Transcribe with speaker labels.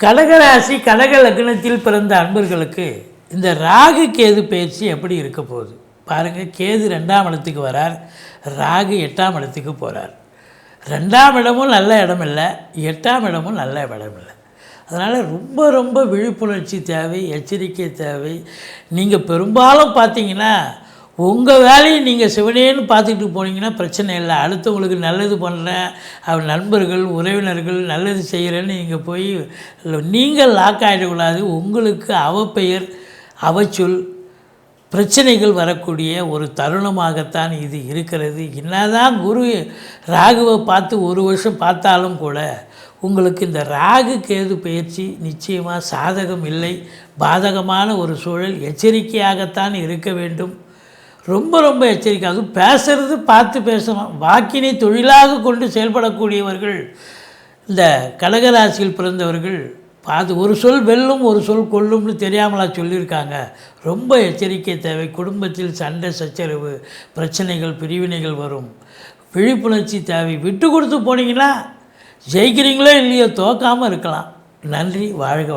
Speaker 1: கடகராசி கடக லக்னத்தில் பிறந்த அன்பர்களுக்கு இந்த ராகு கேது பயிற்சி எப்படி இருக்க போகுது? பாருங்கள் கேது ரெண்டாம் இடத்துக்கு வரார் ராகு எட்டாம் இடத்துக்கு போகிறார் ரெண்டாம் இடமும் நல்ல இடம் இல்லை எட்டாம் இடமும் நல்ல இடம் இல்லை அதனால் ரொம்ப ரொம்ப விழிப்புணர்ச்சி தேவை எச்சரிக்கை தேவை. நீங்கள் பெரும்பாலும் பார்த்தீங்கன்னா உங்கள் வேலையை நீங்கள் சிவனேன்னு பார்த்துக்கிட்டு போனீங்கன்னா பிரச்சனை இல்லை. அடுத்தவங்களுக்கு நல்லது பண்ணுறேன் அவர் நண்பர்கள் உறவினர்கள் நல்லது செய்கிறேன்னு நீங்கள் போய் நீங்கள் லாக் ஆகிடக்கூடாது உங்களுக்கு அவப்பெயர் அவச்சொல் பிரச்சனைகள் வரக்கூடிய ஒரு தருணமாகத்தான் இது இருக்கிறது. என்னதான் குரு ராகுவை பார்த்து ஒரு வருஷம் பார்த்தாலும் கூட உங்களுக்கு இந்த ராகு கேது பயிற்சி நிச்சயமாக சாதகம் இல்லை. பாதகமான ஒரு சூழல் எச்சரிக்கையாகத்தான் இருக்க வேண்டும். ரொம்ப ரொம்ப எச்சரிக்கை. அதுவும் பேசுறது பார்த்து பேசணும். வாக்கினை தொழிலாக கொண்டு செயல்படக்கூடியவர்கள் இந்த கடகராசியில் பிறந்தவர்கள் அது ஒரு சொல் வெல்லும் ஒரு சொல் கொல்லும்னு தெரியாமலா சொல்லியிருக்காங்க. ரொம்ப எச்சரிக்கை தேவை. குடும்பத்தில் சண்டை சச்சரவு பிரச்சனைகள் பிரிவினைகள் வரும். விழிப்புணர்ச்சி தேவை. விட்டு கொடுத்து போனீங்கன்னா ஜெயிக்கிறீங்களோ இல்லையோ தோக்காமல் இருக்கலாம். நன்றி. வாழ்க